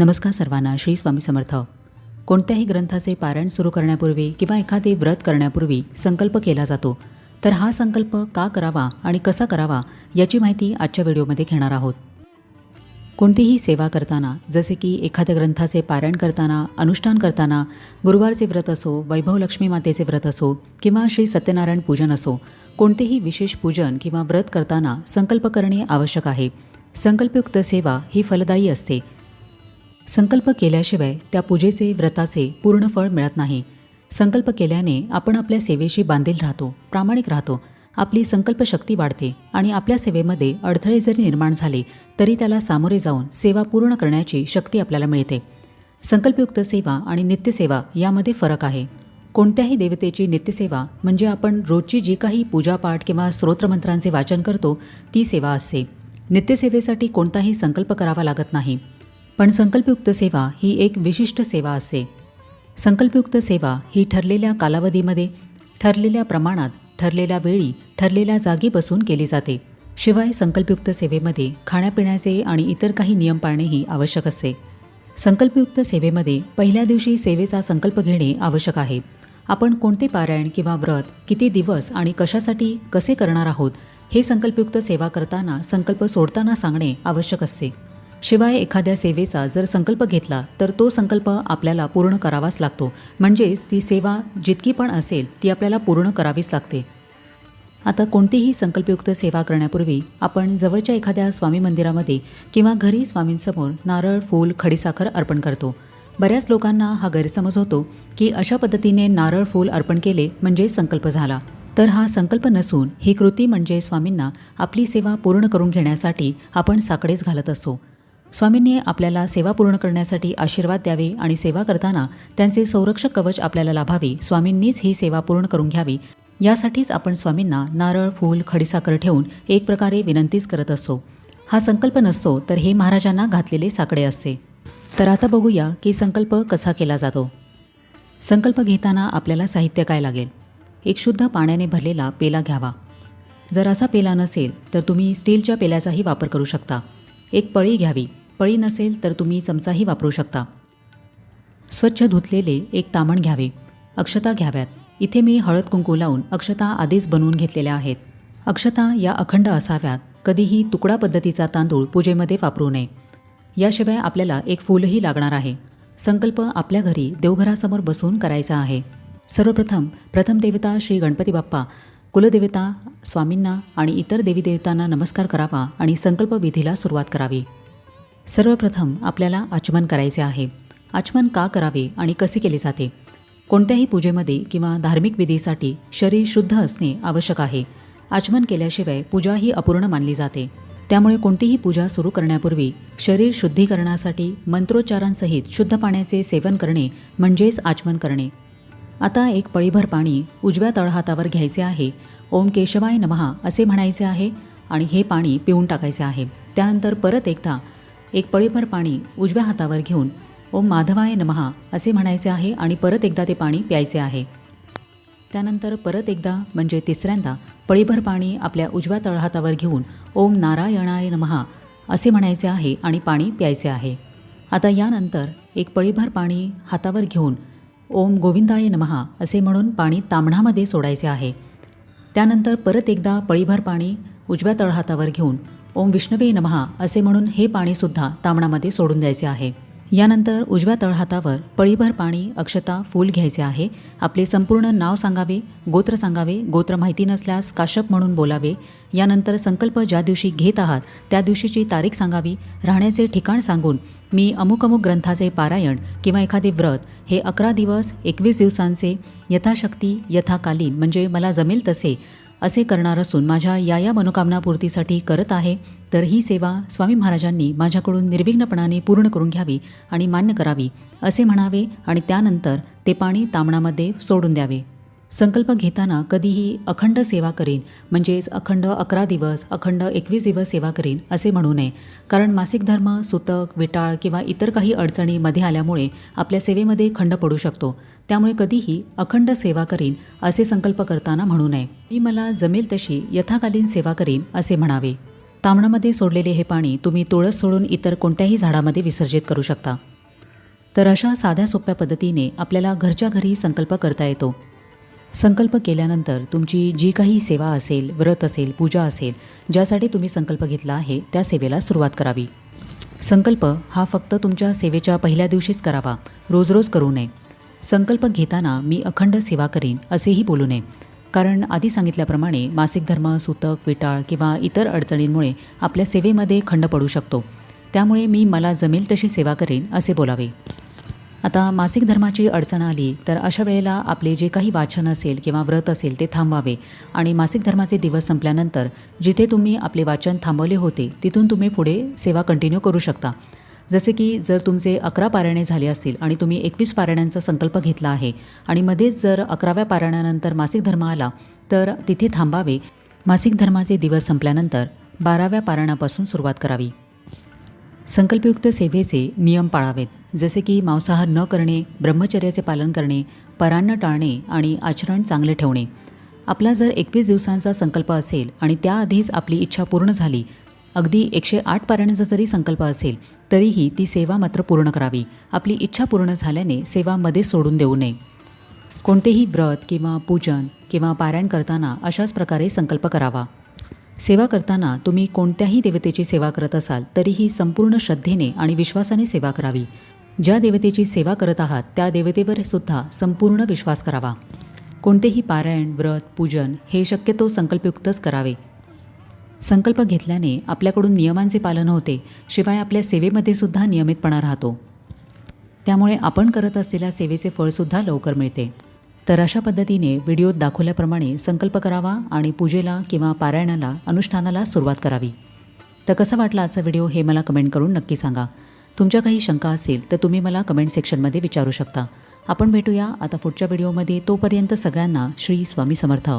नमस्कार सर्वांना श्री स्वामी समर्थ. कोणत्याही ग्रंथाचे पारायण सुरू करण्यापूर्वी किंवा एखादे व्रत करण्यापूर्वी संकल्प केला जातो. तर हा संकल्प का करावा आणि कसा करावा याची माहिती आजच्या व्हिडिओमध्ये घेणार आहोत. कोणतीही सेवा करताना जसे की एखाद्या ग्रंथाचे पारायण करताना अनुष्ठान करताना गुरुवारचे व्रत असो वैभव लक्ष्मी मातेचे व्रत असो किंवा श्री सत्यनारायण पूजन असो कोणतेही विशेष पूजन किंवा व्रत करताना संकल्प करणे आवश्यक आहे. संकल्पयुक्त सेवा ही फलदायी असते. संकल्प केल्याशिवाय त्या पूजेचे व्रताचे पूर्ण फळ मिळत नाही. संकल्प केल्याने आपण आपल्या सेवेशी बांधील राहतो प्रामाणिक राहतो. आपली संकल्पशक्ती वाढते आणि आपल्या सेवेमध्ये अडथळे जरी निर्माण झाले तरी त्याला सामोरे जाऊन सेवा पूर्ण करण्याची शक्ती आपल्याला मिळते. संकल्पयुक्त सेवा आणि नित्यसेवा यामध्ये फरक आहे. कोणत्याही देवतेची नित्यसेवा म्हणजे आपण रोजची जी काही पूजापाठ किंवा स्तोत्रमंत्रांचे वाचन करतो ती सेवा असते. नित्यसेवेसाठी कोणताही संकल्प करावा लागत नाही. पण संकल्पयुक्त सेवा ही एक विशिष्ट सेवा असते संकल्पयुक्त सेवा ही ठरलेल्या कालावधीमध्ये ठरलेल्या प्रमाणात ठरलेल्या वेळी ठरलेल्या जागी बसून केली जाते. शिवाय संकल्पयुक्त सेवेमध्ये खाण्यापिण्याचे आणि इतर काही नियम पाळणेही आवश्यक असते संकल्पयुक्त सेवेमध्ये पहिल्या दिवशी सेवेचा संकल्प घेणे आवश्यक आहे. आपण कोणते पारायण किंवा व्रत किती दिवस आणि कशासाठी कसे करणार आहोत हे संकल्पयुक्त सेवा करताना संकल्प सोडताना सांगणे आवश्यक असते. शिवाय एखाद्या सेवेचा जर संकल्प घेतला तर तो संकल्प आपल्याला पूर्ण करावाच लागतो. म्हणजेच ती सेवा जितकी पण असेल ती आपल्याला पूर्ण करावीच लागते. आता कोणतीही संकल्पयुक्त सेवा करण्यापूर्वी आपण जवळच्या एखाद्या स्वामी मंदिरामध्ये किंवा घरी स्वामींसमोर नारळ फूल खडीसाखर अर्पण करतो. बऱ्याच लोकांना हा गैरसमज होतो की अशा पद्धतीने नारळ फूल अर्पण केले म्हणजे संकल्प झाला. तर हा संकल्प नसून ही कृती म्हणजे स्वामींना आपली सेवा पूर्ण करून घेण्यासाठी आपण साकडेच घालत असतो. स्वामींनी आपल्याला सेवा पूर्ण करण्यासाठी आशीर्वाद द्यावे आणि सेवा करताना त्यांचे संरक्षक कवच आपल्याला लाभावे. स्वामींनीच ही सेवा पूर्ण करून घ्यावी. यासाठीच आपण स्वामींना नारळ फूल खडीसाखर ठेवून एक प्रकारे विनंतीच करत असतो. हा संकल्प नसतो तर हे महाराजांना घातलेले साकडे असते. तर आता बघूया की संकल्प कसा केला जातो. संकल्प घेताना आपल्याला साहित्य काय लागेल? एक शुद्ध पाण्याने भरलेला पेला घ्यावा. जर असा पेला नसेल तर तुम्ही स्टीलच्या पेल्याचाही वापर करू शकता. एक पळी घ्यावी. पळी नसेल तर तुम्ही चमचाही वापरू शकता. स्वच्छ धुतलेले एक तामण घ्यावे. अक्षता घ्याव्यात. इथे मी हळद कुंकू लावून अक्षता आधीच बनवून घेतलेल्या आहेत. अक्षता या अखंड असाव्यात. कधीही तुकडा पद्धतीचा तांदूळ पूजेमध्ये वापरू नये. याशिवाय आपल्याला एक फूलही लागणार आहे. संकल्प आपल्या घरी देवघरासमोर बसून करायचा आहे. सर्वप्रथम प्रथम देवता श्री गणपती बाप्पा कुलदेवता स्वामींना आणि इतर देवी देवतांना नमस्कार करावा आणि संकल्प विधीला सुरुवात करावी. सर्वप्रथम आपल्याला आचमन करायचे आहे. आचमन का करावे आणि कसे केले जाते? कोणत्याही पूजेमध्ये किंवा धार्मिक विधीसाठी शरीर शुद्ध असणे आवश्यक आहे. आचमन केल्याशिवाय पूजा ही अपूर्ण मानली जाते. त्यामुळे कोणतीही पूजा सुरू करण्यापूर्वी शरीर शुद्धीकरणासाठी मंत्रोच्चारांसहित शुद्ध पाण्याचे सेवन करणे म्हणजेच आचमन करणे. आता एक पळीभर पाणी उजव्या तळहातावर घ्यायचे आहे. ओम केशवाय नमहा असे म्हणायचे आहे आणि हे पाणी पिऊन टाकायचे आहे. त्यानंतर परत एकदा एक पळीभर पाणी उजव्या हातावर घेऊन ओम माधवाय नमहा असे म्हणायचे आहे आणि परत एकदा ते पाणी प्यायचे आहे. त्यानंतर परत एकदा म्हणजे तिसऱ्यांदा पळीभर पाणी आपल्या उजव्या तळहातावर घेऊन ओम नारायणाय नमहा असे म्हणायचे आहे आणि पाणी प्यायचे आहे. आता यानंतर एक पळीभर पाणी हातावर घेऊन ओम गोविंदाय नमहा असे म्हणून पाणी तांबणामध्ये सोडायचे आहे. त्यानंतर परत एकदा पळीभर पाणी उजव्या तळहातावर घेऊन ओम विष्णवे नमहा असे म्हणून हे पाणीसुद्धा तांबणामध्ये सोडून द्यायचे आहे. यानंतर उजव्या तळहातावर पळीभर पाणी अक्षता फूल घ्यायचे आहे. आपले संपूर्ण नाव सांगावे गोत्र सांगावे गोत्र माहिती नसल्यास काश्यप म्हणून बोलावे. यानंतर संकल्प ज्या दिवशी घेत आहात त्या दिवशीची तारीख सांगावी. राहण्याचे ठिकाण सांगून मी अमुक अमुक ग्रंथाचे पारायण किंवा एखादे व्रत हे अकरा दिवस एकवीस दिवसांचे यथाशक्ती यथाकालीन म्हणजे मला जमेल तसे असे करणार असून माझ्या या या मनोकामनापूर्तीसाठी करत आहे तर ही सेवा स्वामी महाराजांनी माझ्याकडून निर्विघ्नपणाने पूर्ण करून घ्यावी आणि मान्य करावी असे म्हणावे आणि त्यानंतर ते पाणी तांबणामध्ये सोडून द्यावे. संकल्प घेताना कधीही अखंड सेवा करीन म्हणजेच अखंड अकरा दिवस अखंड एकवीस दिवस सेवा करीन असे म्हणू नये. कारण मासिक धर्म सुतक विटाळ किंवा इतर काही अडचणी मध्ये आल्यामुळे आपल्या सेवेमध्ये खंड पडू शकतो. त्यामुळे कधीही अखंड सेवा करीन असे संकल्प करताना म्हणू नये. मी मला जमेल तशी यथाकालीन सेवा करीन असे म्हणावे. तांबणामध्ये सोडलेले हे पाणी तुम्ही तुळस सोडून इतर कोणत्याही झाडामध्ये विसर्जित करू शकता. तर अशा साध्या सोप्या पद्धतीने आपल्याला घरच्या घरी संकल्प करता येतो. संकल्प केल्यानंतर तुमची जी काही सेवा असेल व्रत असेल पूजा असेल ज्यासाठी तुम्ही संकल्प घेतला आहे त्या सेवेला सुरुवात करावी. संकल्प हा फक्त तुमच्या सेवेच्या पहिल्या दिवशीच करावा. रोज रोज करू नये. संकल्प घेताना मी अखंड सेवा करीन असेही बोलू नये. कारण आधी सांगितल्याप्रमाणे मासिक धर्म सुतक विटाळ किंवा इतर अडचणींमुळे आपल्या सेवेमध्ये खंड पडू शकतो. त्यामुळे मी मला जमेल तशी सेवा करेन असे बोलावे. आता मासिक धर्माची अडचण आली तर अशा वेळेला आपले जे काही वाचन असेल किंवा व्रत असेल ते थांबवावे. आणि मासिक धर्माचे दिवस संपल्यानंतर जिथे तुम्ही आपले वाचन थांबवले होते तिथून तुम्ही पुढे सेवा कंटिन्यू करू शकता. जसे की जर तुमचे अकरा पारायणे झाले असतील आणि तुम्ही एकवीस पारायणांचा संकल्प घेतला आहे आणि मध्येच जर अकराव्या पारायणानंतर मासिक धर्म आला तर तिथे थांबावे. मासिक धर्माचे दिवस संपल्यानंतर बाराव्या पारायणापासून सुरुवात करावी. संकल्पयुक्त सेवेचे नियम पाळावेत. जसे की मांसाहार न करणे ब्रह्मचर्याचे पालन करणे परान्न टाळणे आणि आचरण चांगले ठेवणे. आपला जर एकवीस दिवसांचा संकल्प असेल आणि त्याआधीच आपली इच्छा पूर्ण झाली अगदी एकशे आठ पाऱ्यांचा जरी संकल्प असेल तरीही ती सेवा मात्र पूर्ण करावी. आपली इच्छा पूर्ण झाल्याने सेवा मध्ये सोडून देऊ नये. कोणतेही व्रत किंवा पूजन किंवा पारायण करताना अशाच प्रकारे संकल्प करावा. सेवा करताना तुम्ही कोणत्याही देवतेची सेवा करत असाल तरीही संपूर्ण श्रद्धेने आणि विश्वासाने सेवा करावी. ज्या देवतेची सेवा करत आहात त्या देवतेवर सुद्धा संपूर्ण विश्वास करावा. कोणतेही पारायण व्रत पूजन हे शक्यतो संकल्पयुक्तच करावे. संकल्प घेतल्याने आपल्याकडून नियमांचे पालन होते शिवाय आपल्या सेवेमध्ये सुद्धा नियमितपणा राहतो. त्यामुळे आपण करत असलेल्या सेवेचे फळसुद्धा लवकर मिळते. तर अशा पद्धतीने व्हिडिओत दाखवल्याप्रमाणे संकल्प करावा आणि पूजेला किंवा पारायणाला अनुष्ठानाला सुरुवात करावी. तर कसा वाटला आजचा व्हिडिओ हे मला कमेंट करून नक्की सांगा. तुमच्या काही शंका असेल तर तुम्ही मला कमेंट सेक्शनमध्ये विचारू शकता. आपण भेटूया आता पुढच्या व्हिडिओमध्ये. तोपर्यंत सगळ्यांना श्री स्वामी समर्थ.